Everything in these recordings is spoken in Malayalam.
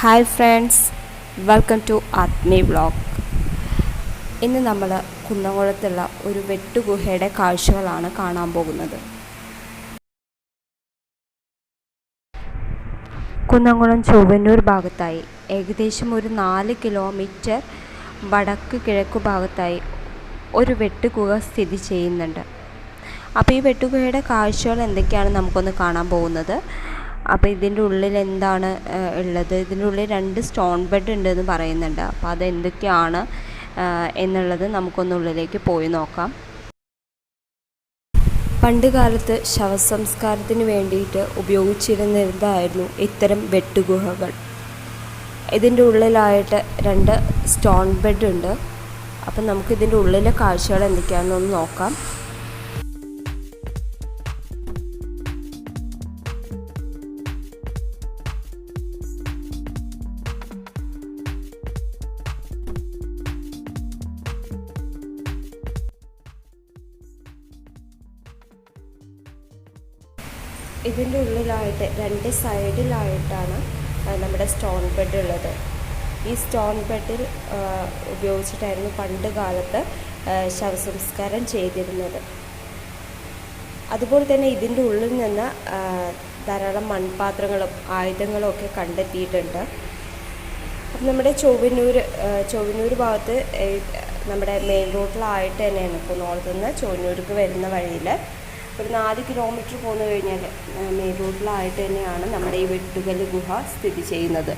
Hi friends welcome to Athmi vlog ഇന്ന് നമ്മൾ കുന്നംകുളത്തുള്ള ഒരു വെട്ടുഗുഹയുടെ കാഴ്ചകളാണ് കാണാൻ പോകുന്നത്. കുന്നംകുളം ചൊവ്വന്നൂർ ഭാഗത്തായി ഏകദേശം ഒരു നാല് കിലോമീറ്റർ വടക്ക് കിഴക്ക് ഭാഗത്തായി ഒരു വെട്ടുഗുഹ സ്ഥിതി ചെയ്യുന്നുണ്ട്. അപ്പോൾ ഈ വെട്ടുകയുടെ കാഴ്ചകൾ എന്തൊക്കെയാണ് നമുക്കൊന്ന് കാണാൻ പോകുന്നത്? അപ്പോൾ ഇതിന്റെ ഉള്ളിൽ എന്താണ് ഉള്ളത്? ഇതിന്റെ ഉള്ളിൽ രണ്ട് സ്റ്റോൺ ബെഡ് ഉണ്ടെന്ന് പറയുന്നുണ്ട്. അപ്പോൾ അത് എന്തൊക്കെയാണ് എന്നുള്ളത് നമുക്കൊന്ന് ഉള്ളിലേക്ക് പോയി നോക്കാം. പണ്ട് കാലത്ത് ശവസംസ്കാരത്തിന് വേണ്ടിയിട്ട് ഉപയോഗിച്ചിരുന്നതായിരുന്നു ഇത്തരം വെട്ടുഗുഹകൾ. ഇതിന്റെ ഉള്ളിലായിട്ട് രണ്ട് സ്റ്റോൺ ബെഡ് ഉണ്ട്. അപ്പം നമുക്കിതിന്റെ ഉള്ളിലെ കാഴ്ചകൾ എന്തൊക്കെയാണെന്നൊന്ന് നോക്കാം. ഇതിന്റെ ഉള്ളിലായിട്ട് രണ്ട് സൈഡിലായിട്ടാണ് നമ്മുടെ സ്റ്റോൺ ബെഡ് ഉള്ളത്. ഈ സ്റ്റോൺ ബെഡിൽ ഉപയോഗിച്ചിട്ടായിരുന്നു പണ്ട് കാലത്ത് ശവസംസ്കാരം ചെയ്തിരുന്നത്. അതുപോലെ തന്നെ ഇതിന്റെ ഉള്ളിൽ നിന്ന് ധാരാളം മൺപാത്രങ്ങളും ആയുധങ്ങളും ഒക്കെ കണ്ടെത്തിയിട്ടുണ്ട്. അപ്പം നമ്മുടെ ചൊവ്വന്നൂർ ചൊവ്വന്നൂർ ഭാഗത്ത് നമ്മുടെ മെയിൻ റോഡിലായിട്ട് തന്നെയാണ്. കുന്നോളത്ത് നിന്ന് ചൊവ്വന്നൂർക്ക് വരുന്ന വഴിയിൽ ഒരു നാല് കിലോമീറ്റർ പോന്നു കഴിഞ്ഞാൽ മെയിൻ റോഡിലായിട്ട് തന്നെയാണ് നമ്മുടെ ഈ വെട്ടുകല്ല് ഗുഹ സ്ഥിതി ചെയ്യുന്നത്.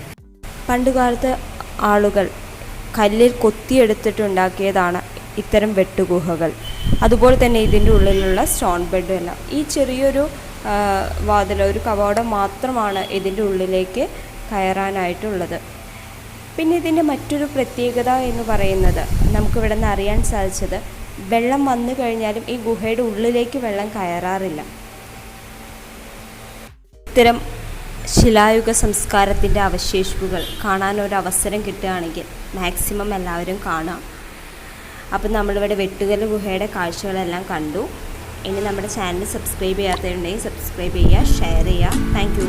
പണ്ടുകാലത്ത് ആളുകൾ കല്ലിൽ കൊത്തിയെടുത്തിട്ടുണ്ടാക്കിയതാണ് ഇത്തരം വെട്ടുഗുഹകൾ. അതുപോലെ തന്നെ ഇതിന്റെ ഉള്ളിലുള്ള സ്റ്റോൺ ബെഡ് എല്ലാം. ഈ ചെറിയൊരു വാതിൽ ഒരു കവാടം മാത്രമാണ് ഇതിന്റെ ഉള്ളിലേക്ക് കയറാനായിട്ടുള്ളത്. പിന്നെ ഇതിന്റെ മറ്റൊരു പ്രത്യേകത എന്ന് പറയുന്നത് നമുക്കിവിടെ നിന്ന് അറിയാൻ സാധിച്ചത് വെള്ളം വന്നു കഴിഞ്ഞാലും ഈ ഗുഹയുടെ ഉള്ളിലേക്ക് വെള്ളം കയറാറില്ല. ഇത്തരം ശിലായുഗ സംസ്കാരത്തിന്റെ അവശേഷിപ്പുകൾ കാണാൻ ഒരു അവസരം കിട്ടുകയാണെങ്കിൽ മാക്സിമം എല്ലാവരും കാണാം. അപ്പം നമ്മളിവിടെ വെട്ടുകല്ല് ഗുഹയുടെ കാഴ്ചകളെല്ലാം കണ്ടു. ഇനി നമ്മുടെ ചാനൽ സബ്സ്ക്രൈബ് ചെയ്യാത്തതുണ്ടെങ്കിൽ സബ്സ്ക്രൈബ് ചെയ്യുക ഷെയർ ചെയ്യുക. താങ്ക്